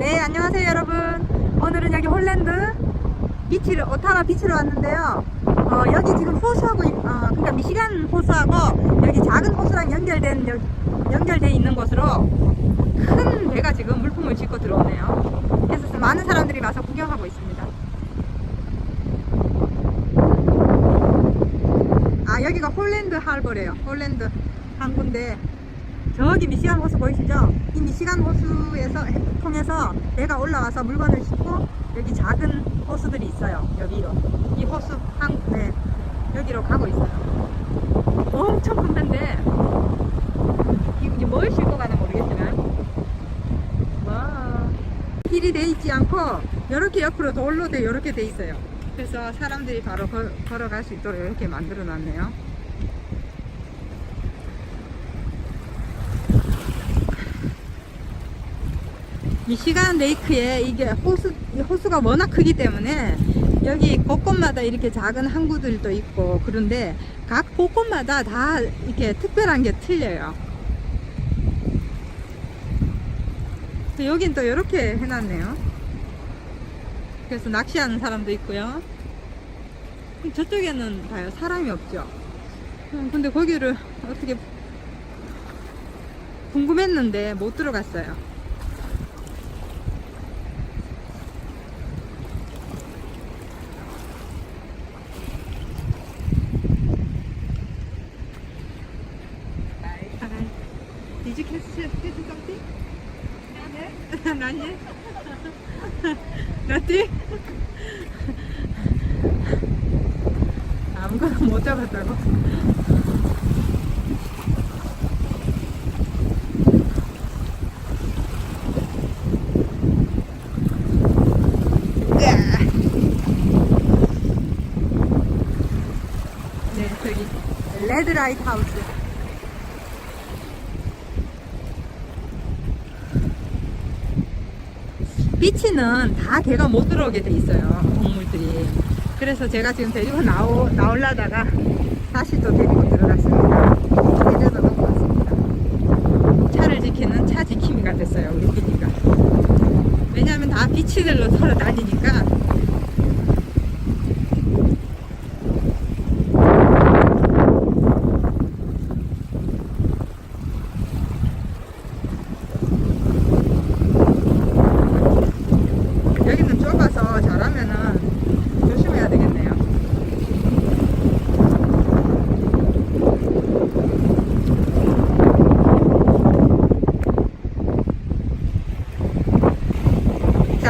네, 안녕하세요, 여러분. 오늘은 여기 홀랜드 비치를, 오타나 비치로 왔는데요. 어, 여기 지금 호수하고, 있- 어, 그러니까 미시간 호수하고 여기 작은 호수랑 연결된, 여, 연결돼 있는 곳으로 큰 배가 지금 물품을 싣고 들어오네요. 그래서 많은 사람들이 와서 구경하고 있습니다. 아, 여기가 홀랜드 할버래요. 홀랜드 항구인데, 저기 미시간 호수 보이시죠? 이 미시간 호수에서 통해서 배가 올라와서 물건을 싣고 여기 작은 호수들이 있어요. 여기로 이 호수 한 네, 여기로 가고 있어요. 엄청 큰 배인데 이게 뭘 싣고 가나 모르겠지만 와 길이 돼 있지 않고 이렇게 옆으로 돌로 돼 이렇게 돼 있어요. 그래서 사람들이 바로 걸, 걸어갈 수 있도록 이렇게 만들어 놨네요. 미시간 레이크에 이게 호수, 이 호수가 워낙 크기 때문에 여기 곳곳마다 이렇게 작은 항구들도 있고 그런데 각 곳곳마다 다 이렇게 특별한 게 틀려요. 또 여긴 또 이렇게 해놨네요. 그래서 낚시하는 사람도 있고요. 저쪽에는 봐요. 사람이 없죠. 음, 근데 거기를 어떻게 궁금했는데 못 들어갔어요. Nothing? 아무거나 못 잡았다고? 네, 저기 레드 라이트 하우스. 비치는 다 개가 못 들어오게 돼 있어요 동물들이. 그래서 제가 지금 데리고 나오, 나오려다가 다시 또 데리고 들어갔습니다. 데려다 놓고 왔습니다. 차를 지키는 차 지킴이가 됐어요 우리 비니가. 왜냐하면 다 비치들로 서로 다니니까 여기는 좁아서 잘하면은 조심해야 되겠네요.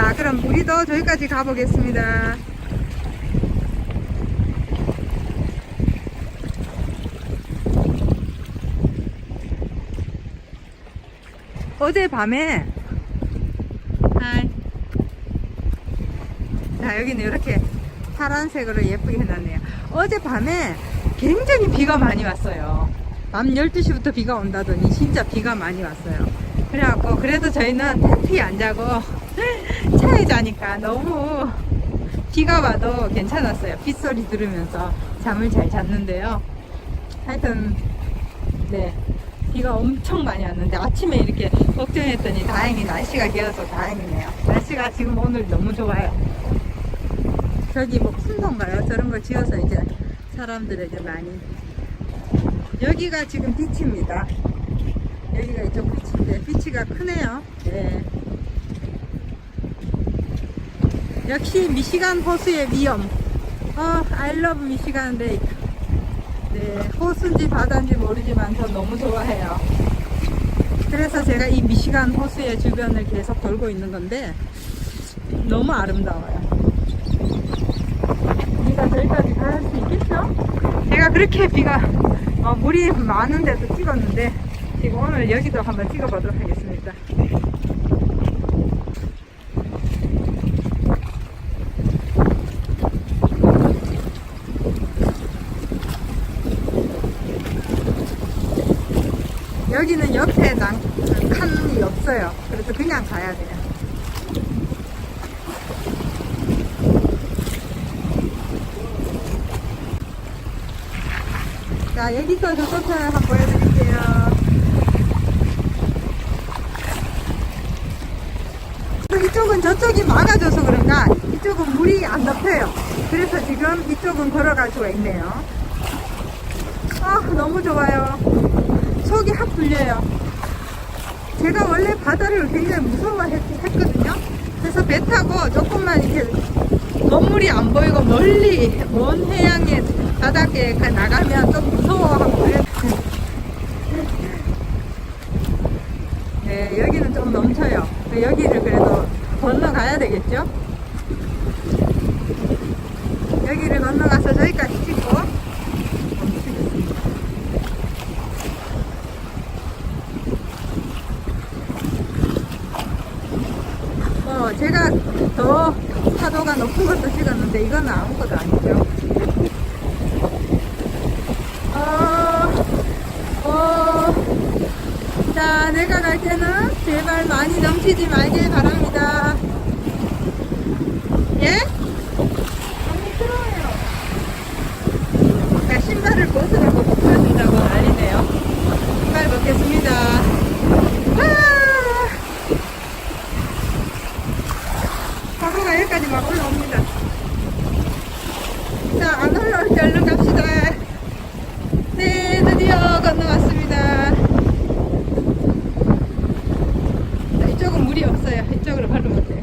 자, 그럼 우리도 저기까지 가보겠습니다. 어제 밤에 하이 자 여기는 이렇게 파란색으로 예쁘게 해놨네요. 어젯밤에 굉장히 비가 많이 왔어요. 밤 12시부터 비가 온다더니 진짜 비가 많이 왔어요. 그래갖고 그래도 저희는 텐트에 안 자고 차에 자니까 너무 비가 와도 괜찮았어요. 빗소리 들으면서 잠을 잘 잤는데요. 하여튼 네. 비가 엄청 많이 왔는데 아침에 이렇게 걱정했더니 다행히 날씨가 개어서 다행이네요. 날씨가 지금 오늘 너무 좋아요. 저기 뭐 쿤던가요? 저런 거 지어서 이제 사람들에게 많이. 여기가 지금 비치입니다. 여기가 이쪽 비치인데 비치가 크네요. 네. 역시 미시간 호수의 위험 어, I love 미시간 레이크 네, 호수인지 바다인지 모르지만 전 너무 좋아해요 그래서 제가 이 미시간 호수의 주변을 계속 돌고 있는 건데 너무 아름다워요 우리가 저기까지 갈 수 있겠죠? 제가 그렇게 비가 어, 물이 많은데도 찍었는데 지금 오늘 여기도 한번 찍어보도록 하겠습니다. 여기는 옆에 난 칸이 없어요. 그래서 그냥 가야 돼요. 자, 여기서 교통편을 한번 보여드릴게요. 이쪽은 저쪽이 막아줘서 그런가 이쪽은 물이 안 덮여요. 그래서 지금 이쪽은 걸어갈 수가 있네요. 아 너무 좋아요. 속이 확 풀려요. 제가 원래 바다를 굉장히 무서워했거든요. 그래서 배 타고 조금만 이렇게 건물이 안 보이고 멀리 먼 해양의 가- 나가면 좀 무서워하고. 네, 여기는 좀 넘쳐요. 여기를 그래도 건너가야 되겠죠? 여기를 건너가서 저기까지 찍고 멈추겠습니다. 어, 제가 더 파도가 높은 것도 찍었는데 이건 아무것도 아니죠. 어, 어, 자, 내가 갈 때는 제발 많이 넘치지 말길 바랍니다. 예? 너무 미끄러워요. 자, 신발을 벗으라고 벗어준다고 난리네요. 신발 벗겠습니다. 아! 파도가 여기까지 막 올라옵니다. 자, 안 올라올 때 얼른 갑시다. 네, 드디어 건너왔습니다. 자, 이쪽은 물이 없어요. 이쪽으로 바로 돼요.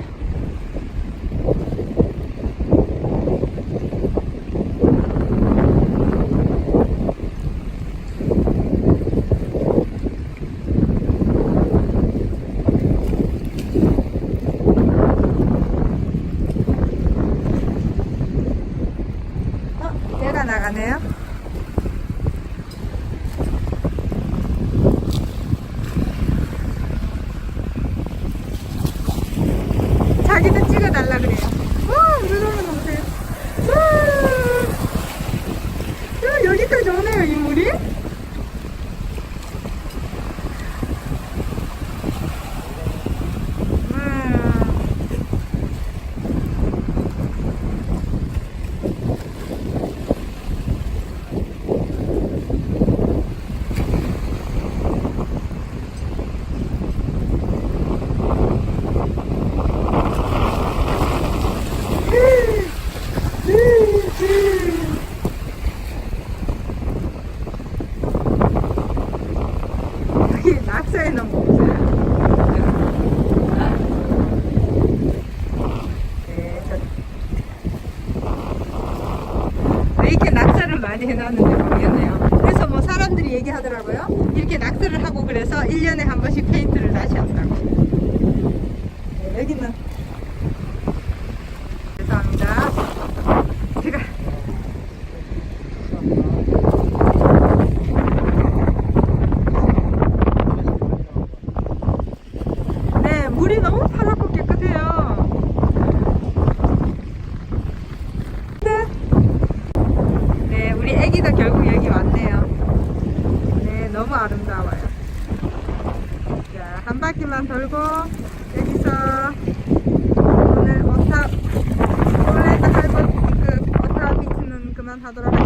어, 얘가 나가네요. 자기도 찍어달라 그래요. 와, 물어보는 보세요. 와, 야, 여기까지 오네요, 이 물이. 음. 여기 낙서해 놓은 거 보세요. 네, 저- 왜 이렇게 낙서를 많이 해놨는지 모르겠네요. 그래서 뭐 사람들이 얘기하더라고요. 이렇게 낙서를 하고 그래서 1년에 한 번씩 페인트를 다시 한다고. 네, 여기는 죄송합니다. 제가 네, 물이 너무 파랗고 깨끗해요. 네. 네, 우리 애기도 결국 여기 왔네요. 네, 너무 아름다워요. 자, 한 바퀴만 돌고, 여기서 오늘 오타, 오늘의 할것 그 오타 비트는 그만 하도록 하겠습니다.